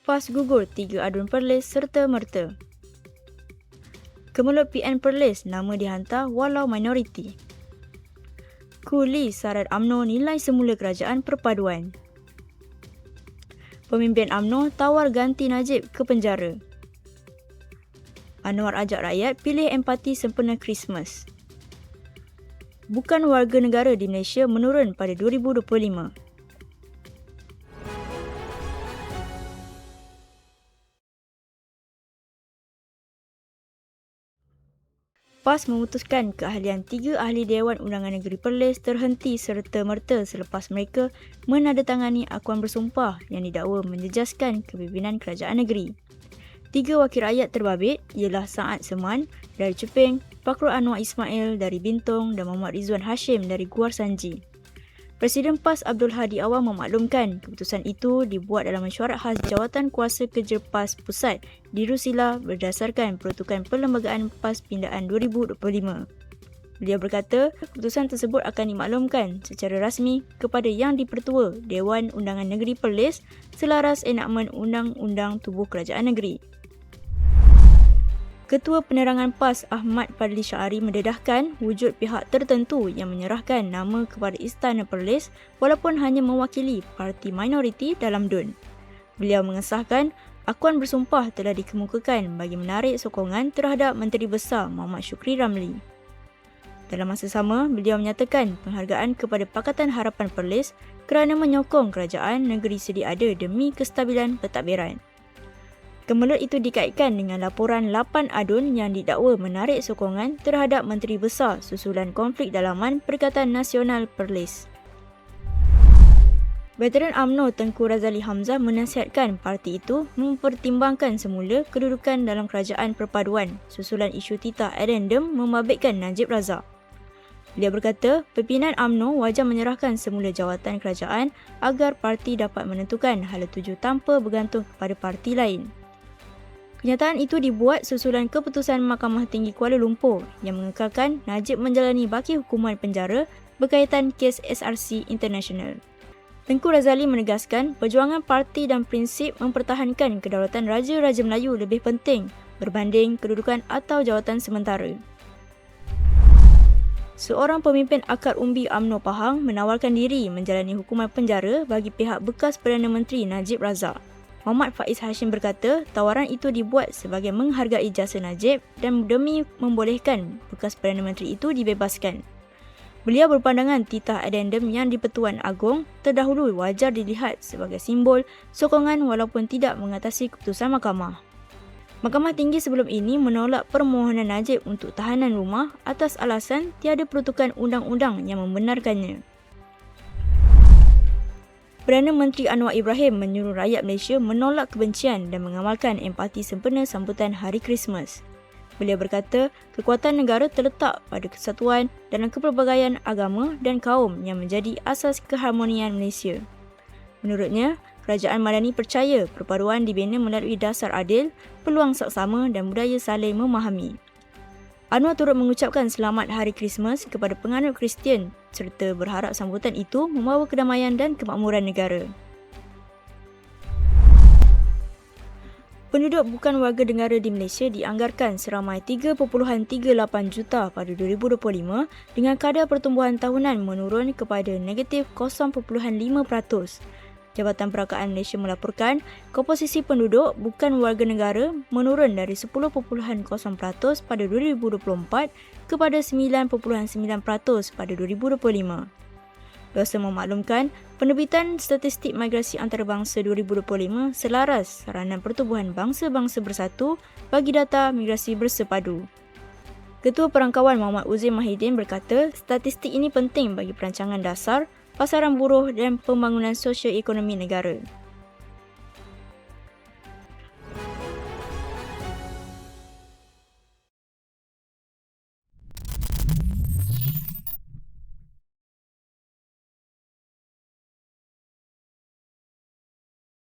PAS gugur tiga adun Perlis serta merta. Kemelut PN Perlis nama dihantar walau minoriti. Kuli syarat AMNO nilai semula kerajaan perpaduan. Pemimpin AMNO tawar ganti Najib ke penjara. Anwar ajak rakyat pilih empati sempena Christmas. Bukan warga negara di Malaysia menurun pada 2025. PAS memutuskan keahlian tiga ahli Dewan Undangan Negeri Perlis terhenti serta merta selepas mereka menandatangani akuan bersumpah yang didakwa menjejaskan kepimpinan kerajaan negeri. Tiga wakil rakyat terbabit ialah Saad Seman dari Ceping, Fakrul Anwar Ismail dari Bintong dan Muhammad Rizwan Hashim dari Guar Sanji. Presiden PAS Abdul Hadi Awang memaklumkan keputusan itu dibuat dalam mesyuarat khas Jawatan Kuasa Kerja PAS Pusat di Rusila berdasarkan Peruntukan Perlembagaan PAS Pindaan 2025. Beliau berkata, keputusan tersebut akan dimaklumkan secara rasmi kepada Yang Dipertua Dewan Undangan Negeri Perlis selaras enakmen Undang-Undang Tubuh Kerajaan Negeri. Ketua Penerangan PAS Ahmad Fadli Syari mendedahkan wujud pihak tertentu yang menyerahkan nama kepada Istana Perlis walaupun hanya mewakili parti minoriti dalam DUN. Beliau mengesahkan akuan bersumpah telah dikemukakan bagi menarik sokongan terhadap Menteri Besar Muhammad Syukri Ramli. Dalam masa sama, beliau menyatakan penghargaan kepada Pakatan Harapan Perlis kerana menyokong kerajaan negeri sedia ada demi kestabilan pentadbiran. Kemelut itu dikaitkan dengan laporan 8 adun yang didakwa menarik sokongan terhadap Menteri Besar susulan konflik dalaman Perikatan Nasional Perlis. Veteran AMNO Tengku Razali Hamzah menasihatkan parti itu mempertimbangkan semula kedudukan dalam kerajaan perpaduan susulan isu titah addendum membabitkan Najib Razak. Dia berkata, pimpinan AMNO wajar menyerahkan semula jawatan kerajaan agar parti dapat menentukan hala tuju tanpa bergantung kepada parti lain. Kenyataan itu dibuat susulan keputusan Mahkamah Tinggi Kuala Lumpur yang mengekalkan Najib menjalani baki hukuman penjara berkaitan kes SRC International. Tengku Razali menegaskan perjuangan parti dan prinsip mempertahankan kedaulatan Raja-Raja Melayu lebih penting berbanding kedudukan atau jawatan sementara. Seorang pemimpin akar umbi AMNO Pahang menawarkan diri menjalani hukuman penjara bagi pihak bekas Perdana Menteri Najib Razak. Muhammad Faiz Hashim berkata tawaran itu dibuat sebagai menghargai jasa Najib dan demi membolehkan bekas Perdana Menteri itu dibebaskan. Beliau berpandangan titah addendum yang di-Pertuan Agong terdahulu wajar dilihat sebagai simbol sokongan walaupun tidak mengatasi keputusan mahkamah. Mahkamah Tinggi sebelum ini menolak permohonan Najib untuk tahanan rumah atas alasan tiada peruntukan undang-undang yang membenarkannya. Perdana Menteri Anwar Ibrahim menyuruh rakyat Malaysia menolak kebencian dan mengamalkan empati sempena sambutan Hari Krismas. Beliau berkata, kekuatan negara terletak pada kesatuan dalam kepelbagaian agama dan kaum yang menjadi asas keharmonian Malaysia. Menurutnya, kerajaan Madani percaya perpaduan dibina melalui dasar adil, peluang saksama dan budaya saling memahami. Anwar turut mengucapkan selamat Hari Krismas kepada penganut Kristian serta berharap sambutan itu membawa kedamaian dan kemakmuran negara. Penduduk bukan warga negara di Malaysia dianggarkan seramai 3.38 juta pada 2025 dengan kadar pertumbuhan tahunan menurun kepada negatif 0.5%. Jabatan Perakaan Malaysia melaporkan komposisi penduduk bukan warga negara menurun dari 10.0% pada 2024 kepada 9.9% pada 2025. Dosa memaklumkan penerbitan statistik migrasi antarabangsa 2025 selaras saranan pertubuhan bangsa-bangsa bersatu bagi data migrasi bersepadu. Ketua Perangkawan Muhammad Uzim Mahidin berkata, statistik ini penting bagi perancangan dasar pasaran buruh dan pembangunan sosio-ekonomi negara.